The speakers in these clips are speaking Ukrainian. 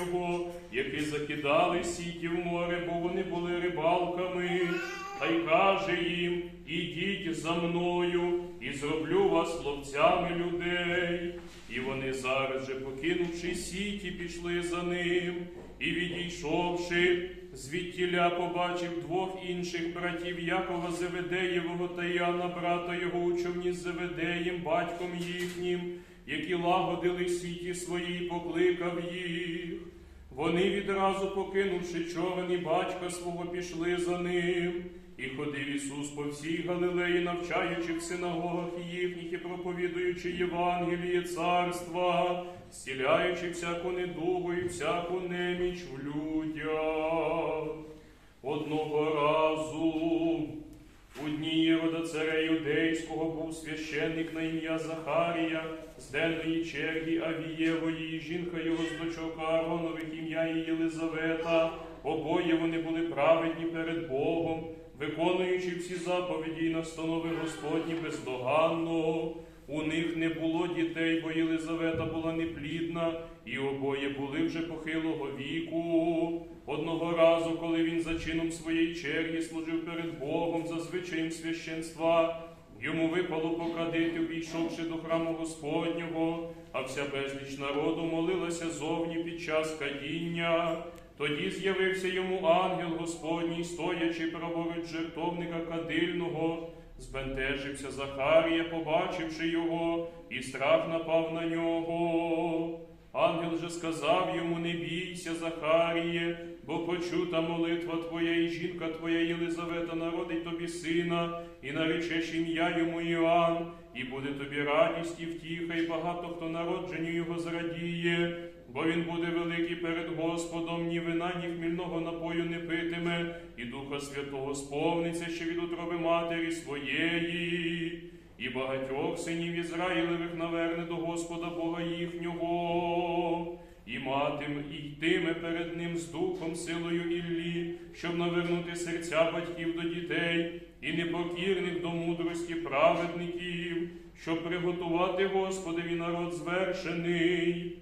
його, які закидали сіті в море, бо вони були рибалками. Та й каже їм: Ідіть за мною, і зроблю вас ловцями людей. І вони зараз же, покинувши сіті, пішли за ним, і відійшовши, звідтіля побачив двох інших братів Якова Зеведеєвого та Іоанна, брата його у човні з Зеведеєм, батьком їхнім, які лагодили сіті свої, покликав їх. Вони відразу, покинувши човен і батька свого, пішли за ним. І ходив Ісус по всій Галилеї, навчаючи в синагогах їхніх і проповідуючи Євангеліє царства, зціляючи всяку недугу і всяку неміч в людях. Одного разу у дні Єрода царя Юдейського був священник на ім'я Захарія з денної черги Авієвої, і жінка його з дочок Ааронових ім'я її Єлизавета. Обоє вони були праведні перед Богом, виконуючи всі заповіді і настанови Господні бездоганно. У них не було дітей, бо Єлизавета була неплідна, і обоє були вже похилого віку. Одного разу, коли він за чином своєї черги служив перед Богом за звичаєм священства, йому випало покадити, увійшовши до храму Господнього, а вся безліч народу молилася зовні під час кадіння. Тоді з'явився йому ангел Господній, стоячи праворуч жертовника кадильного. Збентежився Захарія, побачивши його, і страх напав на нього. Ангел же сказав йому: Не бійся, Захаріє, бо почута молитва твоя, і жінка твоя Єлизавета народить тобі сина, і наречеш ім'я йому Іоанн, і буде тобі радість і втіха, і багато хто народженню його зрадіє, бо він буде великий перед Господом, ні вина, ні хмільного напою не питиме, і Духа Святого сповниться ще від утроби матері своєї. І багатьох синів Ізраїлевих наверне до Господа Бога їхнього, і матиме, і йтиме перед ним з духом, силою Іллі, щоб навернути серця батьків до дітей і непокірних до мудрості праведників, щоб приготувати Господові народ звершений.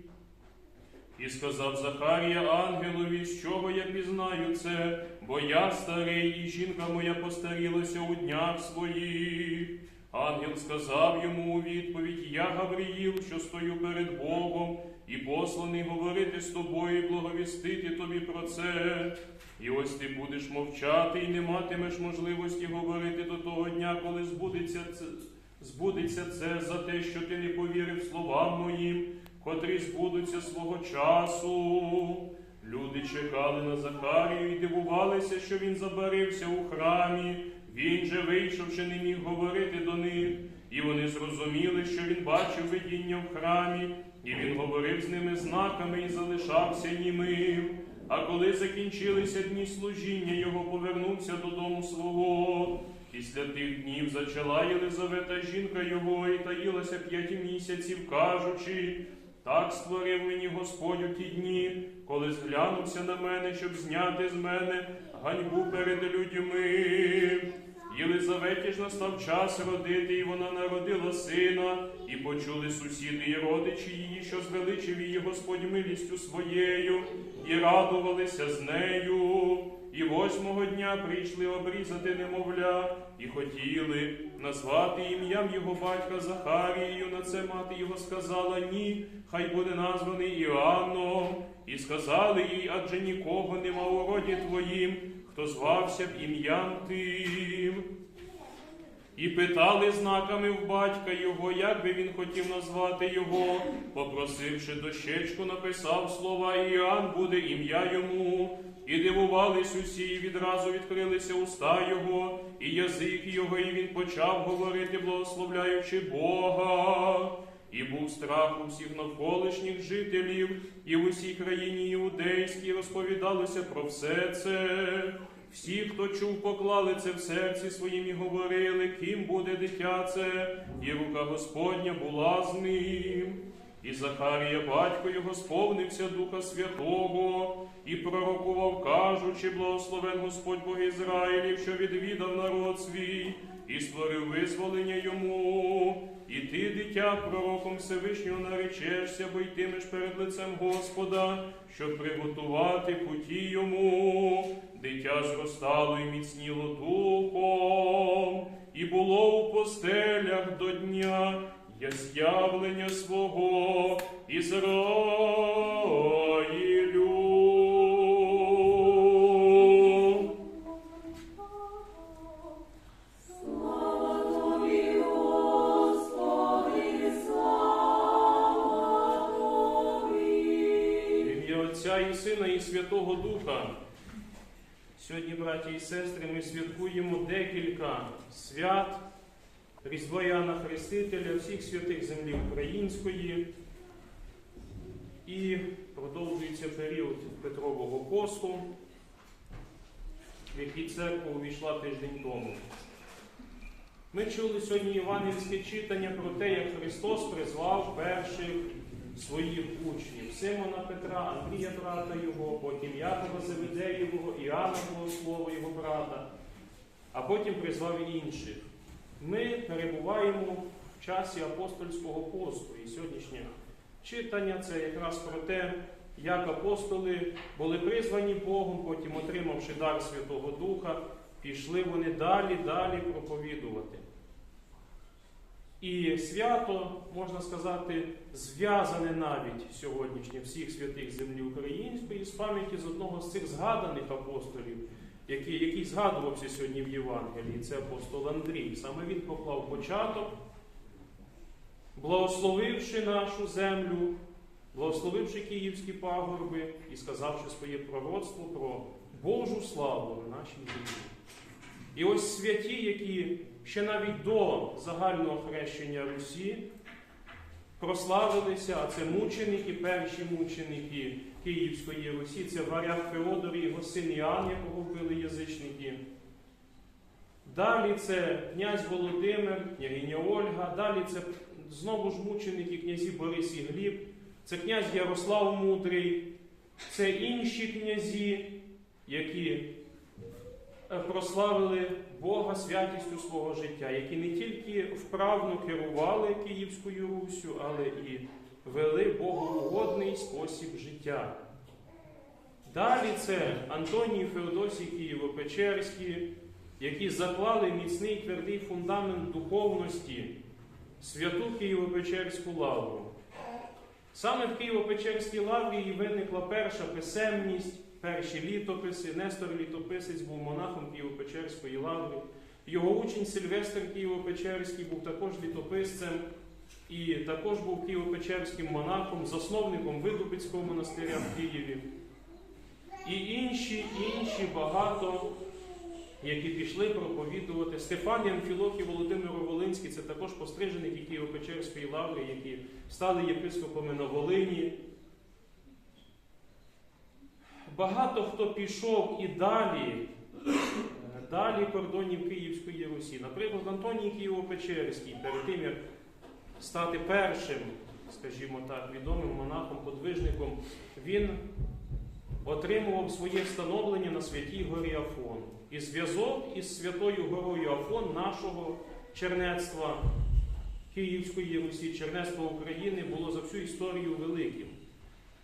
І сказав Захарія ангелові, з чого я пізнаю це, бо я старий, і жінка моя постарілася у днях своїх. Ангел сказав йому у відповідь: Я Гавриїл, що стою перед Богом, і посланий говорити з тобою, і благовістити тобі про це. І ось ти будеш мовчати, і не матимеш можливості говорити до того дня, коли збудеться це, збудеться це за те, що ти не повірив словам моїм, котрі збудуться свого часу. Люди чекали на Захарію і дивувалися, що він забарився у храмі. Він же, вийшовши, не міг говорити до них, і вони зрозуміли, що він бачив видіння в храмі, і він говорив з ними знаками і залишався німим. А коли закінчилися дні служіння, його повернувся додому свого. Після тих днів зачала Єлизавета жінка його і таїлася п'ять місяців, кажучи. Так створив мені Господь у ті дні, коли зглянувся на мене, щоб зняти з мене ганьбу перед людьми. Єлизаветі ж настав час родити, і вона народила сина, і почули сусіди і родичі її, що звеличив її Господь милістю своєю, і радувалися з нею. І восьмого дня прийшли обрізати немовля, і хотіли назвати ім'ям його батька Захарією. На це мати його сказала ні, хай буде названий Іоанном. І сказали їй, адже нікого нема у роді твоїм, хто звався б ім'ям тим. І питали знаками в батька його, як би він хотів назвати його, попросивши дощечку, написав слова Іоанн буде ім'я йому. І дивувались усі, і відразу відкрилися уста його, і язик його, і він почав говорити, благословляючи Бога. І був страх у всіх навколишніх жителів, і в усій країні іудейській розповідалося про все це. Всі, хто чув, поклали це в серці своїм і говорили, ким буде дитя це, і рука Господня була з ним. І Захарія, батько його, сповнився Духа Святого і пророкував, кажучи, благословен Господь Бог Ізраїлів, що відвідав народ свій, і створив визволення йому. і ти, дитя, пророком Всевишнього наречешся, бо йтимеш перед лицем Господа, щоб приготувати путі йому. Дитя зростало і міцніло духом, і було у постелях до дня ясявлення свого Ізраїлю. Отця і Сина і Святого Духа. Сьогодні, браті і сестри, ми святкуємо декілька свят Різдва Іоанна Хрестителя, всіх святих землі української. І продовжується період Петрового посту, в який церква увійшла тиждень тому. Ми чули сьогодні євангельське читання про те, як Христос призвав перших своїх учнів Симона Петра, Андрія брата його, потім Якова Заведеєвого, Іоанна Богослова, його брата, а потім призвав інших. Ми перебуваємо в часі апостольського посту і сьогоднішнє читання це якраз про те, як апостоли були призвані Богом, потім, отримавши дар Святого Духа, пішли вони далі, далі проповідувати. І свято, можна сказати, зв'язане навіть сьогоднішнє всіх святих землі української з пам'яті з одного з цих згаданих апостолів, який, який згадувався сьогодні в Євангелії, це апостол Андрій. Саме він поклав початок, благословивши нашу землю, благословивши київські пагорби і сказавши своє пророцтво про Божу славу на нашій землі. І ось святі, які ще навіть до загального хрещення Русі прославилися, а це мученики, перші мученики Київської Русі, це варяг Феодор і його син Іоанн, якого вбили язичники. Далі це князь Володимир, княгиня Ольга, далі це знову ж мученики князі Борис і Гліб, це князь Ярослав Мудрий, це інші князі, які е, прославили Бога святістю свого життя, які не тільки вправно керували Київською Руссю, але і вели Богоугодний спосіб життя. Далі це Антоній Феодосій Києво-Печерський, які заклали міцний твердий фундамент духовності, святу Києво-Печерську лавру. Саме в Києво-Печерській лаврі і виникла перша писемність, перші літописи. Нестор Літописець був монахом Києво-Печерської лаври. Його учень Сильвестр Києво-Печерський був також літописцем і також був Києво-Печерським монахом, засновником Видубицького монастиря в Києві. І інші, інші багато, які пішли проповідувати. Стефан Амфілох і Володимир Волинський це також постриженики Києво-Печерської лаври, які стали єпископами на Волині. Багато хто пішов і далі, далі кордонів Київської Русі. Наприклад, Антоній Києво-Печерський, перед тим, як стати першим, скажімо так, відомим монахом-подвижником, він отримував своє встановлення на святій горі Афон. І зв'язок із Святою Горою Афон нашого чернецтва Київської Русі, чернецтва України було за всю історію великим.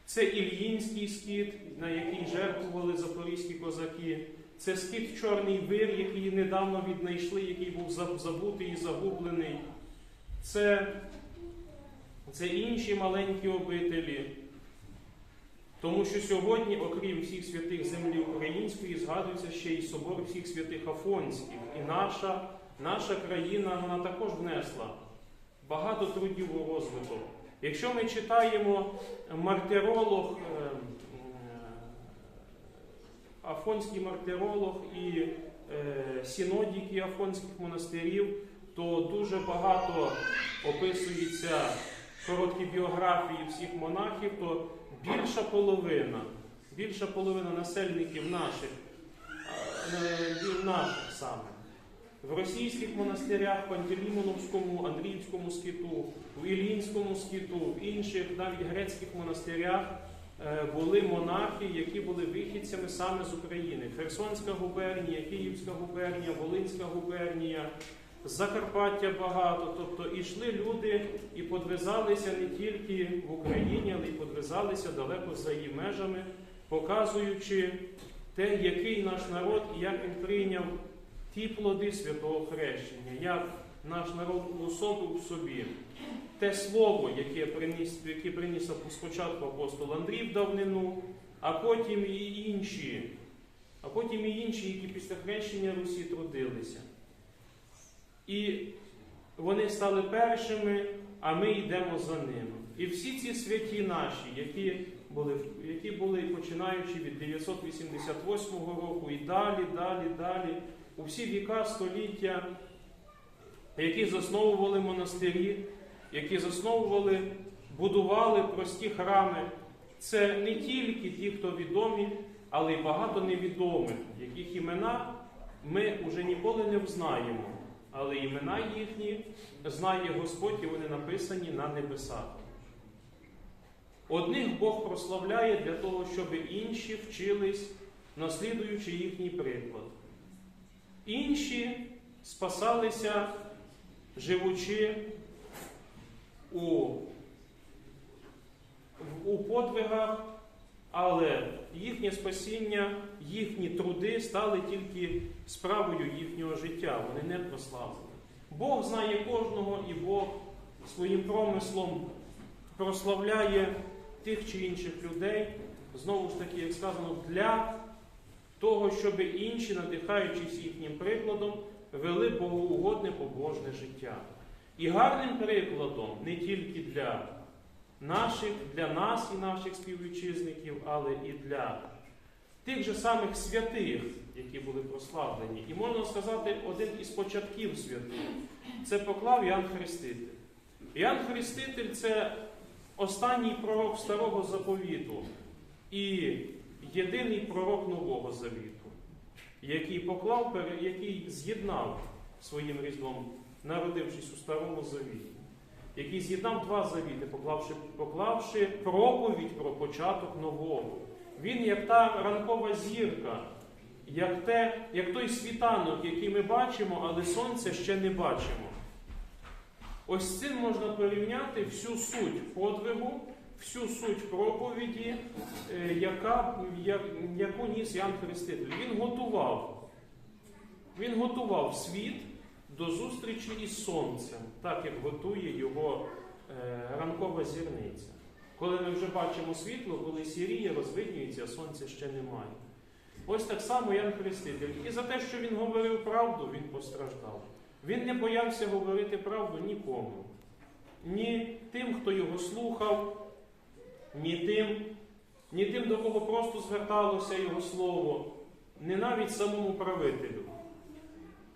Це Ільїнський скіт, на який жертвували запорізькі козаки. Це скіт Чорний Вир, який недавно віднайшли, який був забутий і загублений. Це, це інші маленькі обителі. Тому що сьогодні, окрім всіх святих землі української, згадується ще й собор всіх святих Афонських. І наша, наша країна вона також внесла багато трудів у розвиток. Якщо ми читаємо мартиролог, е, е, афонський мартиролог і е, синодіки афонських монастирів, то дуже багато описується короткі біографії всіх монахів, то більша половина, більша половина насельників наших, е, наших саме. В російських монастирях, Пантелеймоновському, Андріївському скиту, в Іллінському скиту, в інших навіть грецьких монастирях е, були монахи, які були вихідцями саме з України. Херсонська губернія, Київська губернія, Волинська губернія, Закарпаття багато. Тобто ішли люди і подвизалися не тільки в Україні, але й подвизалися далеко за її межами, показуючи те, який наш народ і як він прийняв ті плоди святого хрещення, як наш народ уособив в собі те слово, яке приніс, яке приніс спочатку апостол Андрій в давнину, а потім і інші, а потім і інші, які після хрещення Русі трудилися. І вони стали першими, а ми йдемо за ними. І всі ці святі наші, які були, які були починаючи від 988 року і далі, далі, далі, у всі віка століття, які засновували монастирі, які засновували, будували прості храми. Це не тільки ті, хто відомі, але й багато невідомих, яких імена ми вже ніколи не взнаємо. Але імена їхні знає Господь, і вони написані на небесах. Одних Бог прославляє для того, щоб інші вчились, наслідуючи їхній приклад. Інші спасалися, живучи у, у подвигах, але їхнє спасіння, їхні труди стали тільки справою їхнього життя. Вони не прославлені. Бог знає кожного, і Бог своїм промислом прославляє тих чи інших людей, знову ж таки, як сказано, для того, щоб інші, надихаючись їхнім прикладом, вели богоугодне побожне життя. І гарним прикладом не тільки для наших, для нас і наших співвітчизників, але і для тих же самих святих, які були прославлені. І можна сказати, один із початків святих це поклав Ян Хреститель. Ян Хреститель це останній пророк Старого Заповіту і єдиний пророк Нового Завіту, який поклав, який з'єднав своїм різдвом, народившись у Старому Завіті, який з'єднав два завіти, поклавши, поклавши проповідь про початок нового. Він як та ранкова зірка, як, те, як той світанок, який ми бачимо, але сонця ще не бачимо. Ось цим можна порівняти всю суть подвигу, всю суть проповіді, е, яка, я- яку ніс Ян Хреститель. Він готував. Він готував світ до зустрічі із сонцем, так як готує його е, ранкова зірниця. Коли ми вже бачимо світло, коли сіріє, розвиднюється, а сонця ще немає. Ось так само Ян Хреститель. І за те, що він говорив правду, він постраждав. Він не боявся говорити правду нікому. Ні тим, хто його слухав, ні тим, ні тим, до кого просто зверталося його слово, не навіть самому правителю.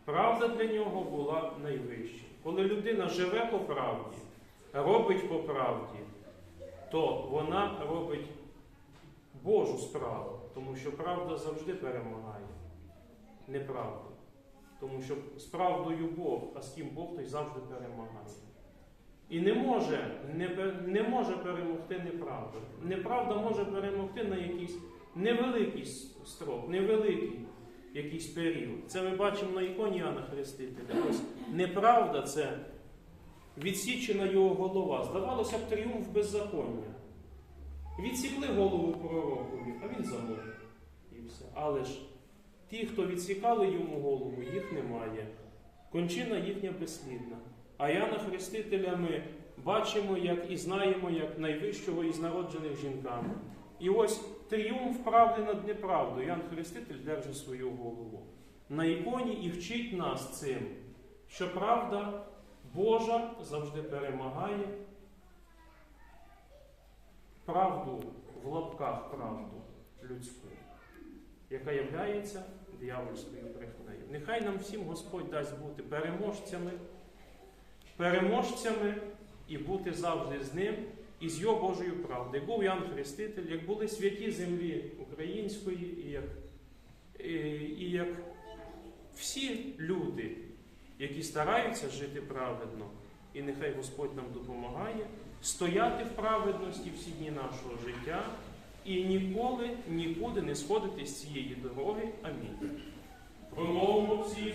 Правда для нього була найвища. Коли людина живе по правді, робить по правді, то вона робить Божу справу, тому що правда завжди перемагає неправду. Тому що з правдою Бог, а з ким Бог, той завжди перемагає. І не може, не, не може перемогти неправда. Неправда може перемогти на якийсь невеликий строк, невеликий якийсь період. Це ми бачимо на іконі Іоанна Хрестителя. Ось неправда це відсічена його голова. Здавалося б, тріумф беззаконня. Відсікли голову пророкові, а він замовив. І все. Але ж ті, хто відсікали йому голову, їх немає. Кончина їхня безслідна. А Яна Хрестителя ми бачимо як і знаємо як найвищого із народжених жінками. І ось тріумф правди над неправдою. Ян Хреститель держить свою голову на іконі і вчить нас цим, що правда Божа завжди перемагає. Правду в лапках правду людську, яка являється диявольською брехнею. Нехай нам всім Господь дасть бути переможцями, переможцями і бути завжди з ним і з його Божою правдою. Як був Ян Хреститель, як були святі землі української, і як, і, і як всі люди, які стараються жити праведно, і нехай Господь нам допомагає стояти в праведності всі дні нашого життя і ніколи нікуди не сходити з цієї дороги. Амінь. Промовимо всі